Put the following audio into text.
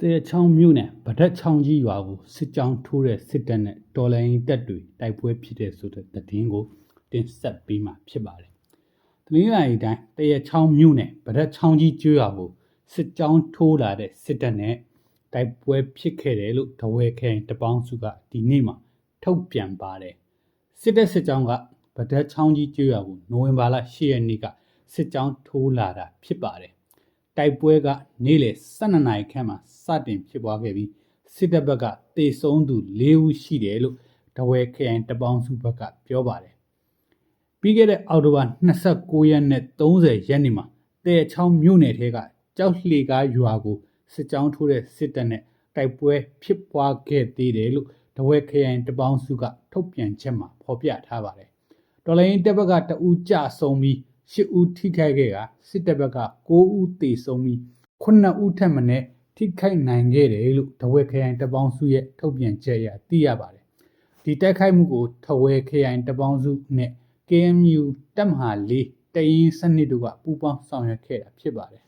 တရချောင်းမြို့နယ်ဗဒတ်ချောင်းကြီးရွာကိုစစ်ကြောင်းထိုးတဲ့စစ်တပ်နဲ့တော်လိုင်းတပ်တွေတိုက်ပွဲဖြစ်တဲ့ဆိုတဲ့သတင်းကိုတင်ဆက်ပေးမှာဖြစ်ပါတယ်။တနင်္လာရီတိုင်းတရချောင်းမြို့နယ်ဗဒတ်ချောင်းကြီးကျွော်ကိုစစ်ကြောင်းထိုးလာတဲ့စစ်တပ်နဲ့တိုက်ပွဲဖြစ်ခဲ့တယ်လို့တဝဲခိုင်တပေါင်းစုကဒီနေ့မှထုတ်ပြန်ပါတယ်။စစ်တပ်စစ်ကြောင်းကဗဒတ်ချောင်းကြီးကျွော်ကိုနိုဝင်ဘာလ10ရက်နေ့ကစစ်ကြောင်းထိုးလာတာဖြစ်ပါတယ်။ တိုက်ပွဲကနေ့လယ်12နာရီခန့်မှာစတင်ဖြစ်ပွားခဲ့ပြီးစစ်တပ်ဘက်ကတေဆုံးသူ၄ဦးရှိတယ်လို့တဝဲခရိုင်တပေါင်းစုဘက်ကပြောပါတယ်။ပြီးခဲ့တဲ့အောက်တိုဘာ29ရက်နဲ့30ရက်နေ့မှာတဲချောင်းမြို့နယ်ထဲကကြောက်လှေကားရွာကိုစစ်ကြောင်းထိုးတဲ့စစ်တပ်နဲ့တိုက်ပွဲဖြစ်ပွားခဲ့သေးတယ်လို့တဝဲခရိုင်တပေါင်းစုကထုတ်ပြန်ချက်မှာဖော်ပြထားပါတယ်။တော်လိုင်းတပ်ဘက်ကတဦးကြဆုံးပြီး 10ဦးထိခိုက်ခဲ့ကစစ်တပ်ဘက်က9ဦးသေဆုံးပြီး9ဦးထပ်မံထိခိုက်နိုင်ခဲ့တယ်လို့တဝဲခရိုင်တပေါင်းစုရဲ့ထုတ်ပြန်ချက်အရသိရပါတယ်။ဒီတိုက်ခိုက်မှုကိုတဝဲခရိုင်တပေါင်းစုနဲ့ KMU တပ်မဟာ၄တရင်စနစ်တို့ကပူးပေါင်းဆောင်ရွက်ခဲ့တာဖြစ်ပါတယ်